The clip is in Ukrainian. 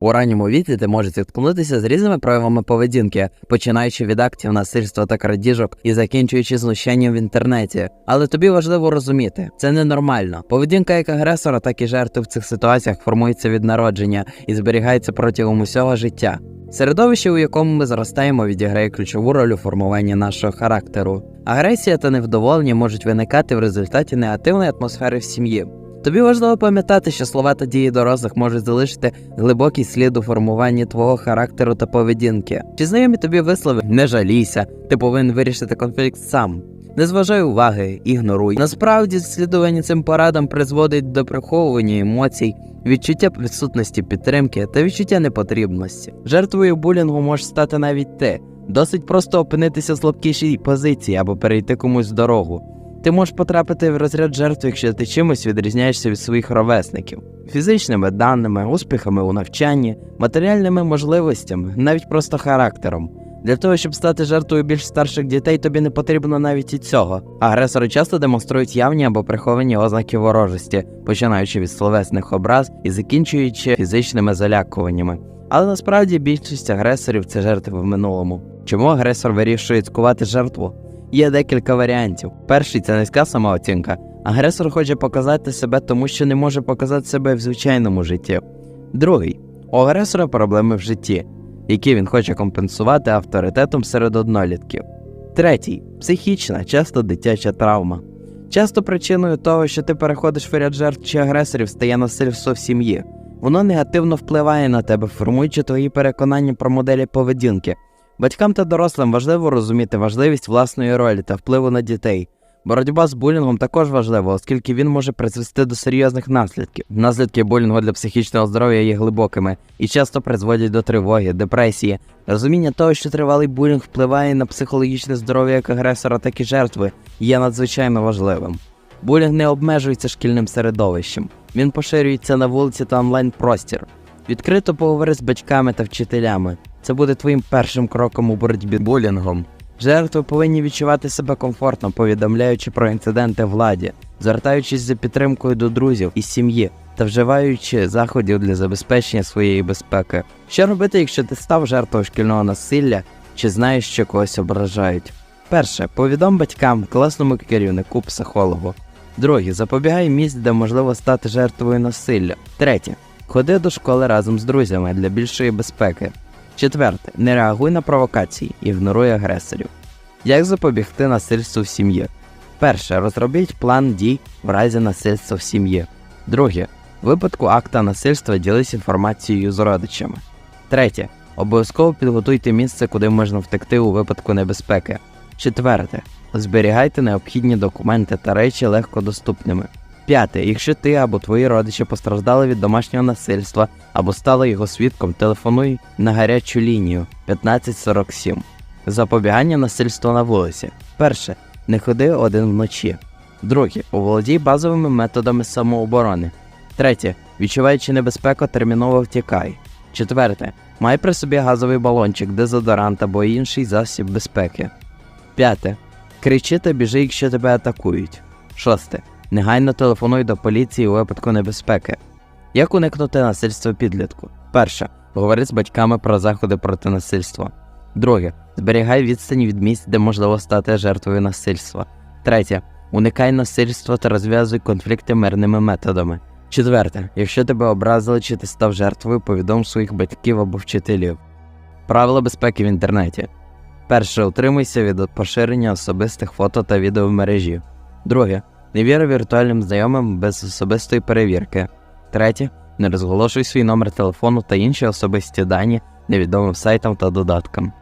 У ранньому віці ти можеш зіткнутися з різними проявами поведінки, починаючи від актів насильства та крадіжок і закінчуючи знущанням в інтернеті. Але тобі важливо розуміти, це ненормально. Поведінка як агресора, так і жертви в цих ситуаціях формується від народження і зберігається протягом усього життя. Середовище, у якому ми зростаємо, відіграє ключову роль у формуванні нашого характеру. Агресія та невдоволення можуть виникати в результаті негативної атмосфери в сім'ї. Тобі важливо пам'ятати, що слова та дії дорослих можуть залишити глибокий слід у формуванні твого характеру та поведінки. Чи знайомі тобі вислови не жалійся, ти повинен вирішити конфлікт сам. Не зважай уваги, ігноруй. Насправді, слідування цим порадам призводить до приховування емоцій, відчуття відсутності підтримки та відчуття непотрібності. Жертвою булінгу може стати навіть ти. Досить просто опинитися в слабкішій позиції або перейти комусь дорогу. Ти можеш потрапити в розряд жертви, якщо ти чимось відрізняєшся від своїх ровесників, фізичними даними, успіхами у навчанні, матеріальними можливостями, навіть просто характером. Для того, щоб стати жертвою більш старших дітей, тобі не потрібно навіть і цього. Агресори часто демонструють явні або приховані ознаки ворожості, починаючи від словесних образ і закінчуючи фізичними залякуваннями. Але насправді більшість агресорів це жертви в минулому. Чому агресор вирішує цькувати жертву? Є декілька варіантів. Перший це низька самооцінка. Агресор хоче показати себе, тому що не може показати себе в звичайному житті. Другий у агресора проблеми в житті, які він хоче компенсувати авторитетом серед однолітків. Третій психічна, часто дитяча травма. Часто причиною того, що ти переходиш в ряд жертв чи агресорів, стає насильство в сім'ї. Воно негативно впливає на тебе, формуючи твої переконання про моделі поведінки. Батькам та дорослим важливо розуміти важливість власної ролі та впливу на дітей. Боротьба з булінгом також важлива, оскільки він може призвести до серйозних наслідків. Наслідки булінгу для психічного здоров'я є глибокими і часто призводять до тривоги, депресії. Розуміння того, що тривалий булінг впливає на психологічне здоров'я як агресора, так і жертви, є надзвичайно важливим. Булінг не обмежується шкільним середовищем, він поширюється на вулиці та онлайн простір. Відкрито поговори з батьками та вчителями. Це буде твоїм першим кроком у боротьбі з булінгом. Жертви повинні відчувати себе комфортно, повідомляючи про інциденти владі, звертаючись за підтримкою до друзів і сім'ї та вживаючи заходів для забезпечення своєї безпеки. Що робити, якщо ти став жертвою шкільного насилля чи знаєш, що когось ображають? Перше, повідом батькам, класному керівнику, психологу. Друге, запобігай місць, де можливо стати жертвою насилля. Третє. Ходи до школи разом з друзями для більшої безпеки. Четверте. Не реагуй на провокації, ігноруй агресорів. Як запобігти насильству в сім'ї? Перше. Розробіть план дій в разі насильства в сім'ї. Друге. В випадку акта насильства ділись інформацією з родичами. Третє. Обов'язково підготуйте місце, куди можна втекти у випадку небезпеки. Четверте. Зберігайте необхідні документи та речі легко доступними. П'яте. Якщо ти або твої родичі постраждали від домашнього насильства або стали його свідком, телефонуй на гарячу лінію 1547. Запобігання насильства на вулиці. Перше. Не ходи один вночі. Друге. Оволодій базовими методами самооборони. Третє. Відчуваючи небезпеку, терміново втікай. Четверте. Май при собі газовий балончик, дезодорант або інший засіб безпеки. П'яте. Кричи та біжи, якщо тебе атакують. Шосте. Негайно телефонуй до поліції у випадку небезпеки. Як уникнути насильства підлітку? Перше. Говори з батьками про заходи проти насильства. Друге. Зберігай відстань від місць, де можливо стати жертвою насильства. Третє. Уникай насильства та розв'язуй конфлікти мирними методами. Четверте. Якщо тебе образили чи ти став жертвою, повідом своїх батьків або вчителів. Правила безпеки в інтернеті. Перше. Утримуйся від поширення особистих фото та відео в мережі. Друге. Не віри віртуальним знайомим без особистої перевірки. Третє. Не розголошуй свій номер телефону та інші особисті дані невідомим сайтам та додаткам.